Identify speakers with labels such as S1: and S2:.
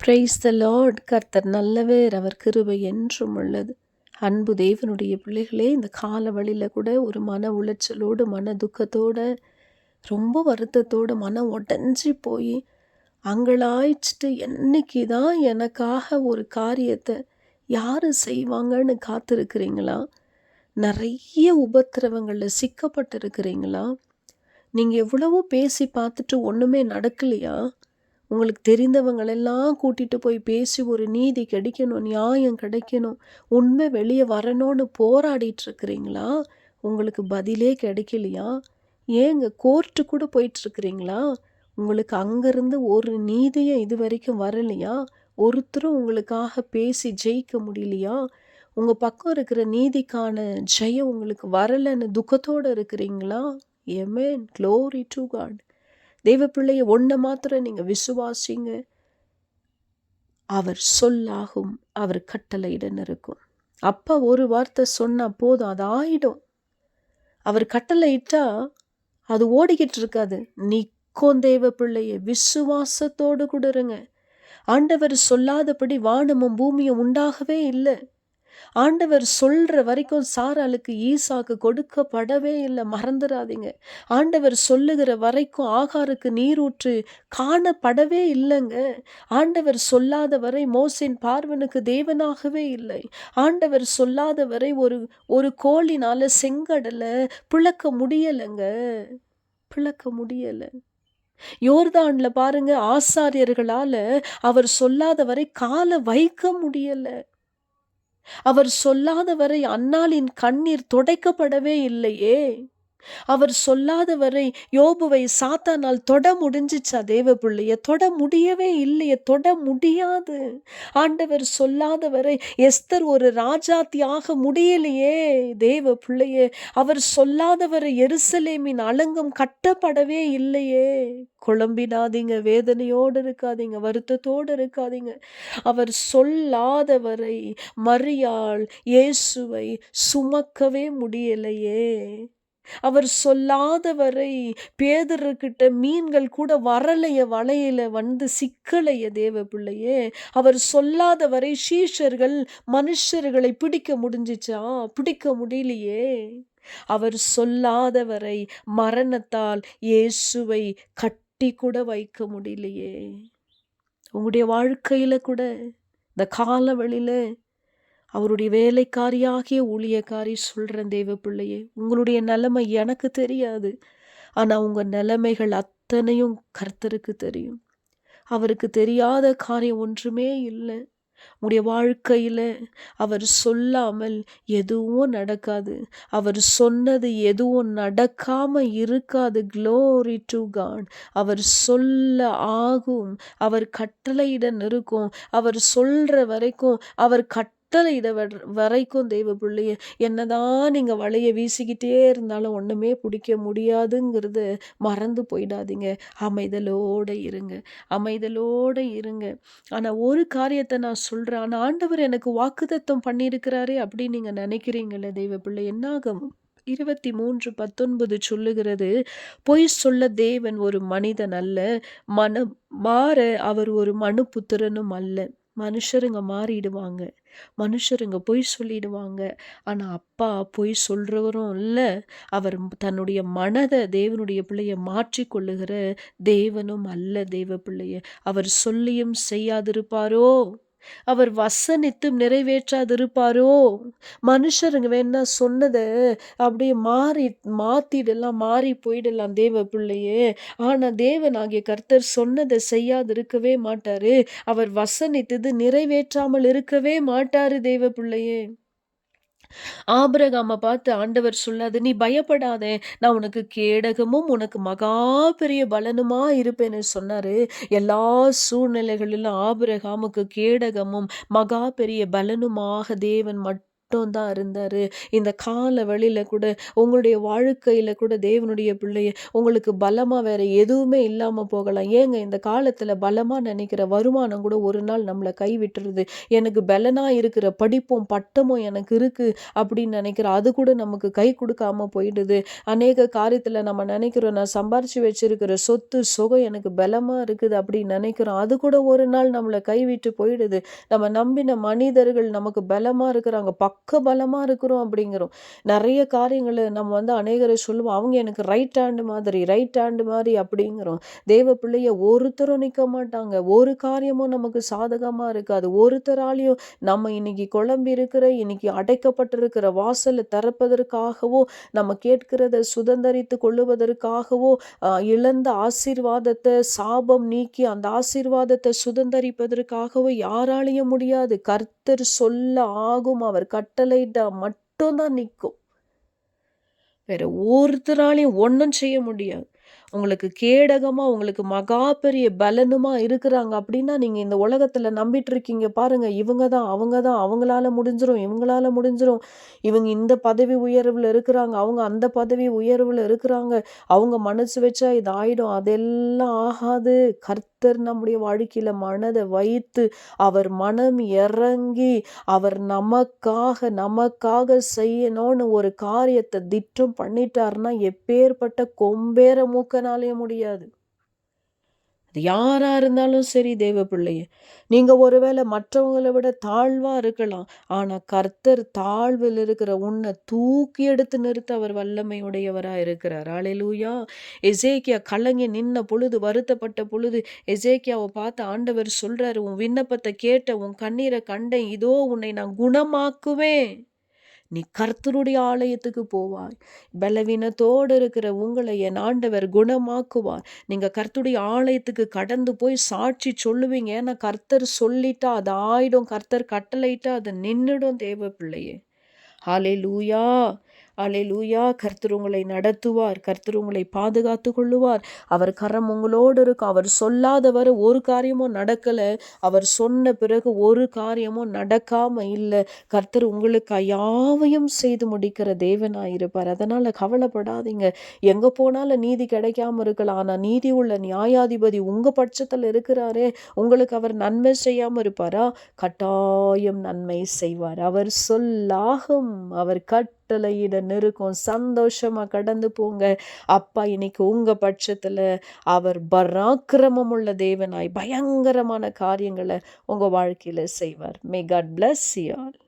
S1: Praise the Lord கர்த்தர் நல்லவர் அவர் கிருபை என்றும் உள்ளது. அன்பு தேவனுடைய பிள்ளைகளே இந்த கால வழியில் கூட ஒரு மன உளைச்சலோடு மன துக்கத்தோடு ரொம்ப வருத்தத்தோடு மனம் உடஞ்சி போய் அங்களாய்ச்சிட்டு என்னைக்கு தான் எனக்காக ஒரு காரியத்தை யார் செய்வாங்கன்னு காத்திருக்கிறீங்களா? நிறைய உபத்திரவங்களில் சிக்கப்பட்டு இருக்கிறீங்களா நீங்கள் எவ்வளவோ பேசி பார்த்துட்டு ஒன்றுமே நடக்கலையா? உங்களுக்கு தெரிந்தவங்களெல்லாம் கூட்டிகிட்டு போய் பேசி ஒரு நீதி கிடைக்கணும் நியாயம் கிடைக்கணும் உண்மை வெளியே வரணும்னு போராடிட்டு இருக்கிறீங்களா உங்களுக்கு பதிலே கிடைக்கலையா? ஏங்க கோர்ட்டு கூட போயிட்டுருக்குறீங்களா? உங்களுக்கு அங்கேருந்து ஒரு நீதியும் இது வரைக்கும் வரலையா? ஒருத்தரும் உங்களுக்காக பேசி ஜெயிக்க முடியலையா? உங்கள் பக்கம் இருக்கிற நீதிக்கான ஜெயம் உங்களுக்கு வரலைன்னு துக்கத்தோடு இருக்கிறீங்களா? எமேன் க்ளோரி டு காட் தெய்வ பிள்ளைய ஒன்றை மாத்திரம் நீங்கள் விசுவாசிங்க. அவர் சொல்லாகும் அவர் கட்டளையிடன் இருக்கும். அப்பா ஒரு வார்த்தை சொன்னால் போதும் அது ஆயிடும். அவர் கட்டளையிட்டா அது ஓடிக்கிட்டு இருக்காது. நிற்கும் தெய்வ பிள்ளைய விசுவாசத்தோடு கொடுருங்க. ஆண்டவர் சொல்லாதபடி வானமும் பூமியும் உண்டாகவே இல்லை. ஆண்டவர் சொல்கிற வரைக்கும் சாராளுக்கு ஈசாக்கு கொடுக்கப்படவே இல்லை. மறந்துடாதீங்க ஆண்டவர் சொல்லுகிற வரைக்கும் ஆகாருக்கு நீரூற்று காணப்படவே இல்லைங்க. ஆண்டவர் சொல்லாத வரை மோசின் பார்வனுக்கு தேவனாகவே இல்லை. ஆண்டவர் சொல்லாத வரை ஒரு ஒரு கோளினால் செங்கடலை பிளக்க முடியலைங்க. பிளக்க முடியலை. யோர்தான்ல பாருங்க ஆசாரியர்களால அவர் சொல்லாத வரை காலை வைக்க முடியலை. அவர் சொல்லாதவரை அன்னாலின் கண்ணீர் துடைக்கப்படவே இல்லையே. அவர் சொல்லாத வரை யோபுவை சாத்தானால் தொட முடிஞ்சிச்சா தேவ பிள்ளைய தொட முடியவே இல்லையே தொட முடியாது. ஆண்டவர் சொல்லாத வரை எஸ்தர் ஒரு ராஜாத்தியாக முடியலையே தேவ பிள்ளையே அவர் சொல்லாதவரை எருசலேமின் அலங்கம் கட்டப்படவே இல்லையே. குழம்பினாதீங்க வேதனையோடு இருக்காதீங்க வருத்தத்தோடு இருக்காதீங்க. அவர் சொல்லாதவரை மரியாள் இயேசுவை சுமக்கவே முடியலையே. அவர் சொல்லாதவரை பேதர்கிட்ட மீன்கள் கூட வரலைய வலையில வந்து சிக்கலைய தேவ பிள்ளையே அவர் சொல்லாதவரை சீஷர்கள் மனுஷர்களை பிடிக்க முடிஞ்சிச்சா? பிடிக்க முடியலையே. அவர் சொல்லாதவரை மரணத்தால் இயேசுவை கட்டி கூட வைக்க முடியலையே. உங்களுடைய வாழ்க்கையில கூட இந்த காலவழியில அவருடைய வேலைக்காரியாகிய ஊழியக்காரி சொல்கிறேன் தேவ பிள்ளையே உங்களுடைய நிலைமை எனக்கு தெரியாது. ஆனால் உங்கள் நிலைமைகள் அத்தனையும் கர்த்தருக்கு தெரியும். அவருக்கு தெரியாத காரியம் ஒன்றுமே இல்லை. உடைய வாழ்க்கையில் அவர் சொல்லாமல் எதுவும் நடக்காது. அவர் சொன்னது எதுவும் நடக்காம இருக்காது. க்ளோரி டு காட் அவர் சொல்ல ஆகும். அவர் கட்டளையிட இருக்கும் அவர் சொல்ற வரைக்கும் அவர் கட் கட்டளையிட வரைக்கும் தெய்வ பிள்ளைய என்னதான் நீங்கள் வலைய வீசிக்கிட்டே இருந்தாலும் ஒன்றுமே பிடிக்க முடியாதுங்கிறது மறந்து போயிடாதீங்க. அமைதலோடு இருங்க. அமைதலோடு இருங்க. ஆனால் ஒரு காரியத்தை நான் சொல்கிறேன் ஆனால் ஆண்டவர் எனக்கு வாக்குதத்தம் பண்ணியிருக்கிறாரே அப்படின்னு நீங்கள் நினைக்கிறீங்களே தெய்வ பிள்ளை என்னாகும்? இருபத்தி மூன்று பத்தொன்பது சொல்லுகிறது பொய் சொல்ல தேவன் ஒரு மனிதன் அல்ல மனம் மாற அவர் ஒரு மனு புத்திரனும் அல்ல. மனுஷருங்க மாறிடுவாங்க. மனுஷருங்க பொய் சொல்லிடுவாங்க. ஆனால் அப்பா பொய் சொல்கிறவரும் இல்லை. அவர் தன்னுடைய மனதை தேவனுடைய பிள்ளைய மாற்றி கொள்ளுகிற தேவனும் அல்ல தேவ பிள்ளைய. அவர் சொல்லியும் செய்யாதிருப்பாரோ? அவர் வசனித்தும் நிறைவேற்றாதிருப்பாரோ? மனுஷருங்க வேணா சொன்னதை அப்படியே மாறி மாத்திடலாம் மாறி போயிடலாம் தேவ பிள்ளையே. ஆனால் தேவன் ஆகிய கர்த்தர் சொன்னதை செய்யாதிருக்கவே மாட்டாரு. அவர் வசனித்தது நிறைவேற்றாமல் இருக்கவே மாட்டாரு தேவ பிள்ளையே. ஆபிரகாம பார்த்து ஆண்டவர் சொல்லாது நீ பயப்படாதே நான் உனக்கு கேடகமும் உனக்கு மகா பெரிய பலனுமா இருப்பேன்னு சொன்னாரு. எல்லா சூழ்நிலைகளிலும் ஆபிரகாமுக்கு கேடகமும் மகா பெரிய பலனுமாக தேவன் மட்டும் மட்டும்தான் இருந்தார். இந்த கால வழியில் கூட உங்களுடைய வாழ்க்கையில் கூட தேவனுடைய பிள்ளைய உங்களுக்கு பலமாக வேறு எதுவுமே இல்லாமல் போகலாம். ஏங்க இந்த காலத்தில் பலமாக நினைக்கிற வருமானம் கூட ஒரு நாள் நம்மளை கைவிட்டுருது. எனக்கு பலனாக இருக்கிற படிப்பும் பட்டமும் எனக்கு இருக்குது அப்படின்னு நினைக்கிற அது கூட நமக்கு கை கொடுக்காம போயிடுது. அநேக காரியத்தில் நம்ம நினைக்கிறோம் நான் சம்பாரித்து வச்சுருக்கிற சொத்து சுகம் எனக்கு பலமாக இருக்குது அப்படின்னு நினைக்கிறோம். அது கூட ஒரு நாள் நம்மளை கைவிட்டு போயிடுது. நம்ம நம்பின மனிதர்கள் நமக்கு பலமாக இருக்கிறாங்க. பக் பலமாக இருக்கிறோம் அப்படிங்கிறோம். நிறைய காரியங்களை நம்ம வந்து அநேகரை சொல்லுவோம். அவங்க எனக்கு ரைட் ஹேண்டு மாதிரி ரைட் ஹேண்டு மாதிரி அப்படிங்கிறோம். தேவ பிள்ளைய ஒருத்தரும் நிற்க மாட்டாங்க. ஒரு காரியமும் நமக்கு சாதகமாக இருக்காது. ஒருத்தராலையும் நம்ம இன்னைக்கு குழம்பி இருக்கிற இன்னைக்கு அடைக்கப்பட்டிருக்கிற வாசலை திறப்பதற்காகவோ நம்ம கேட்கிறத சுதந்திரித்து கொள்ளுவதற்காகவோ இழந்த ஆசீர்வாதத்தை சாபம் நீக்கி அந்த ஆசீர்வாதத்தை சுதந்திரிப்பதற்காகவோ யாராலையும் முடியாது. கர்த்தர் சொல்ல ஆகும். அவர் கட் கட்டளைட்டா மட்டும்தான் நிற்கும் வேற ஒருத்தராலையும் ஒன்றும் செய்ய முடியாது. உங்களுக்கு கேடகமாக உங்களுக்கு மகா பெரிய பலனுமா இருக்கிறாங்க அப்படின்னா நீங்கள் இந்த உலகத்தில் நம்பிட்டு இருக்கீங்க பாருங்க. இவங்க தான் அவங்க தான் அவங்களால முடிஞ்சிடும் இவங்களால முடிஞ்சிடும் இவங்க இந்த பதவி உயர்வில் இருக்கிறாங்க அவங்க அந்த பதவி உயர்வில் இருக்கிறாங்க. அவங்க மனசு வச்சா இது ஆயிடும் அதெல்லாம் ஆகாது. கர்த்தர் நம்முடைய வாழ்க்கையில் மனதை வைத்து அவர் மனம் இறங்கி அவர் நமக்காக நமக்காக செய்யணும்னு ஒரு காரியத்தை திட்டம் பண்ணிட்டாருன்னா எப்பேற்பட்ட கொம்பேற மூக்கனாலே முடியாது. அது யாராக இருந்தாலும் சரி தேவ பிள்ளைய. நீங்கள் ஒருவேளை மற்றவங்களை விட தாழ்வாக இருக்கலாம். ஆனால் கர்த்தர் தாழ்வில் இருக்கிற உன்னை தூக்கி எடுத்து நிறுத்த அவர் வல்லமையுடையவராக இருக்கிறார். அலையிலூயா எசேக்கியா கலங்கி நின்ன பொழுது வருத்தப்பட்ட பொழுது எசேக்கியாவை பார்த்து ஆண்டவர் சொல்கிறார் உன் விண்ணப்பத்தை கேட்ட உன் கண்ணீரை கண்டேன். இதோ உன்னை நான் குணமாக்குவேன். நீ கர்த்தருடைய ஆலயத்துக்கு போவாய். பலவீனத்தோடு இருக்கிற உங்களை என் ஆண்டவர் குணமாக்குவார். நீங்கள் கர்த்தருடைய ஆலயத்துக்கு கடந்து போய் சாட்சி சொல்லுவீங்க. ஏன்னா கர்த்தர் சொல்லிட்டா அது ஆயிடும். கர்த்தர் கட்டளையிட்டா அது நின்றுடும் தேவ பிள்ளையே ஹாலே லூயா அலை லூயா கர்த்தர் உங்களை நடத்துவார். கர்த்தர் உங்களை பாதுகாத்து கொள்ளுவார் அவர் கரம் உங்களோடு இருக்கும் அவர் சொல்லாதவரை ஒரு காரியமும் நடக்கலை. அவர் சொன்ன பிறகு ஒரு காரியமும் நடக்காம இல்லை. கர்த்தர் உங்களுக்கு யாவையும் செய்து முடிக்கிற தேவனாயிருப்பார். அதனால் கவலைப்படாதீங்க. எங்கே போனாலும் நீதி கிடைக்காம இருக்கலாம். ஆனால் நீதி உள்ள நியாயாதிபதி உங்கள் பட்சத்தில் இருக்கிறாரே. உங்களுக்கு அவர் நன்மை செய்யாமல் இருப்பாரா? கட்டாயம் நன்மை செய்வார். அவர் சொல்லாகும். அவர் கட் கட்டளையிட நெருக்கம். சந்தோஷமா கடந்து போங்க. அப்பா இன்னைக்கு உங்கள் பட்சத்தில் அவர் பராக்கிரமம் உள்ள தேவனாய் பயங்கரமான காரியங்களை உங்கள் வாழ்க்கையில் செய்வார். May God bless you all